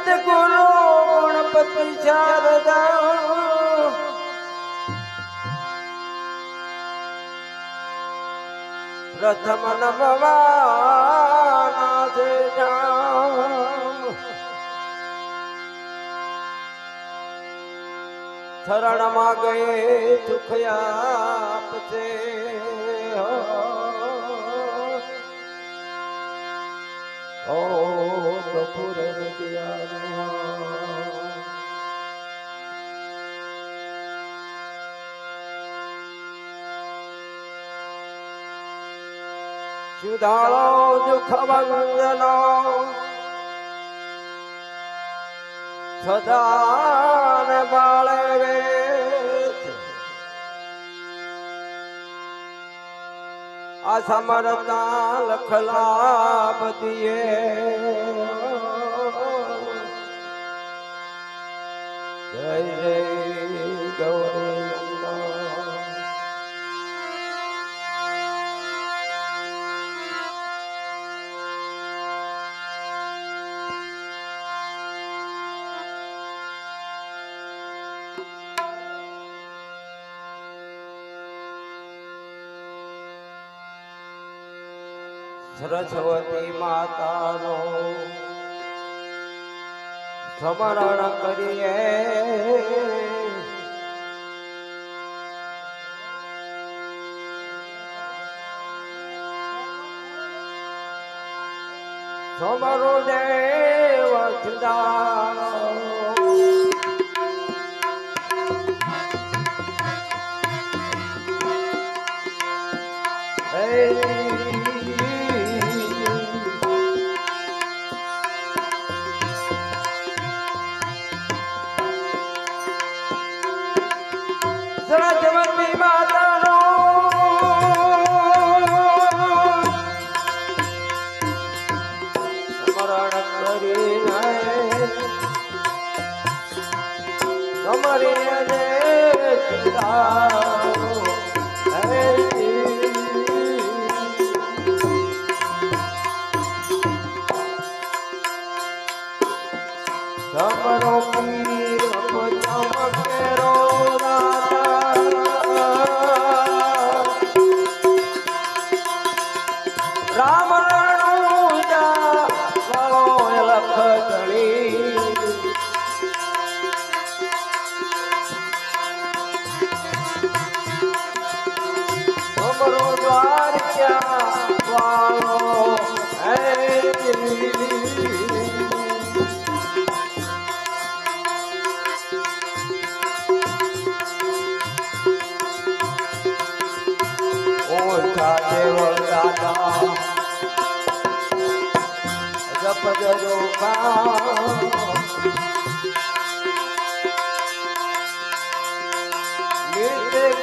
સદગુરુ ગણપતિ શારદા પ્રથમ નમવાના. શરણમાં ગયે સુખ આપશે ઓ કપૂર સુધારો દુઃખ બંધનો સદા ને બાળે રે આ સમરતા લખલા બદીએ જય જય ગૌરી સરસ્વતી માતાનો. સ્મરણ કરીએ. સમરો દેવ સિદ્ધાનો તમારી દે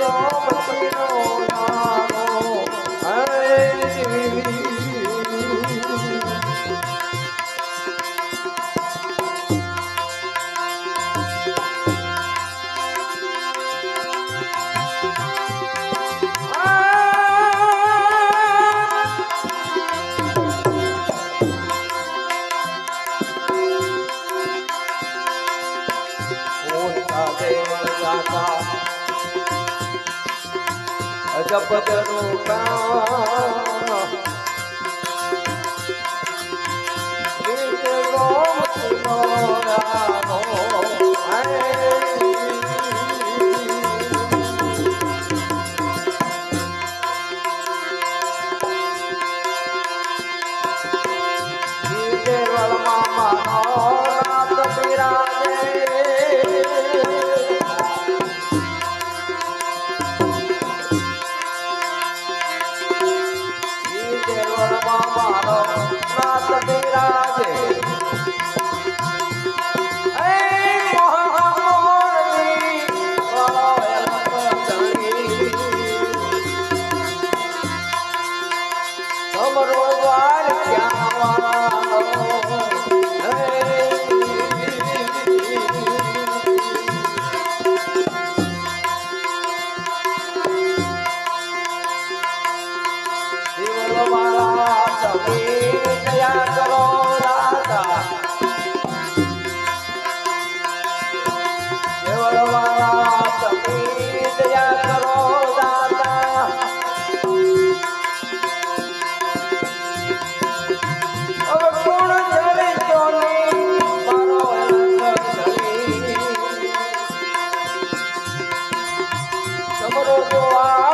Oh, बदलो Oh,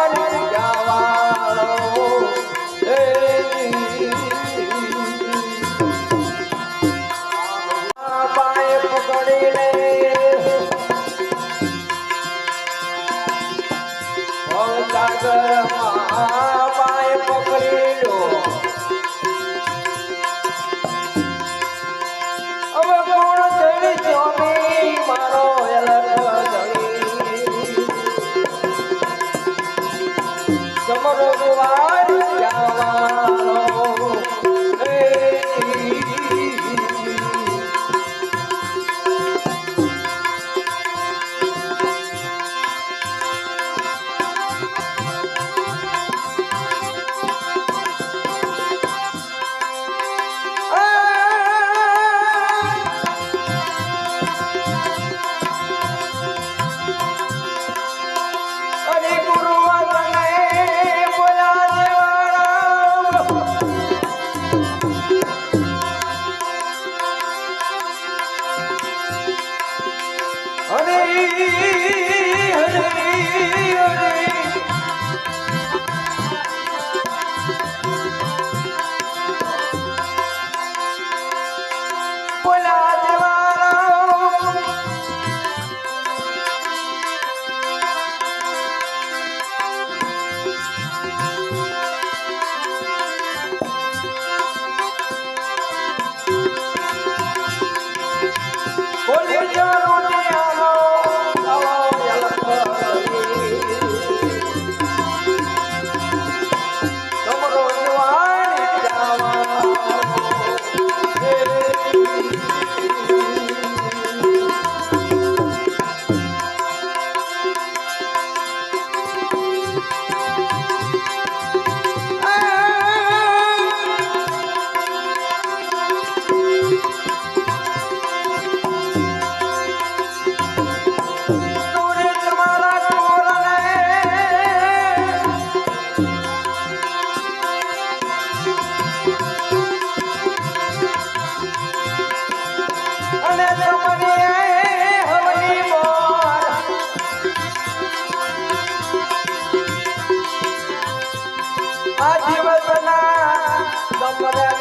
Para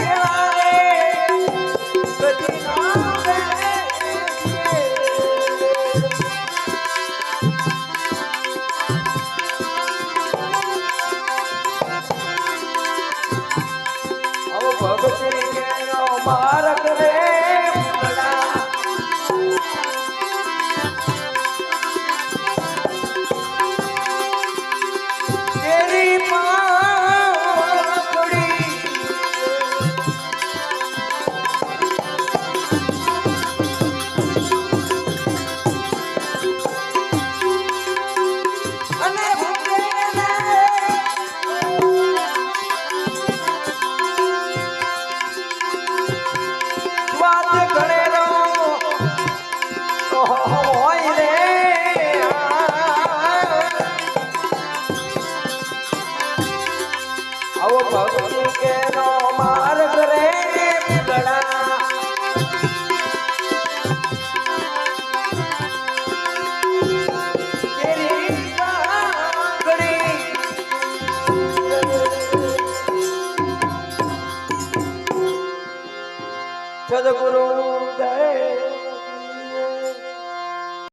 Yeah.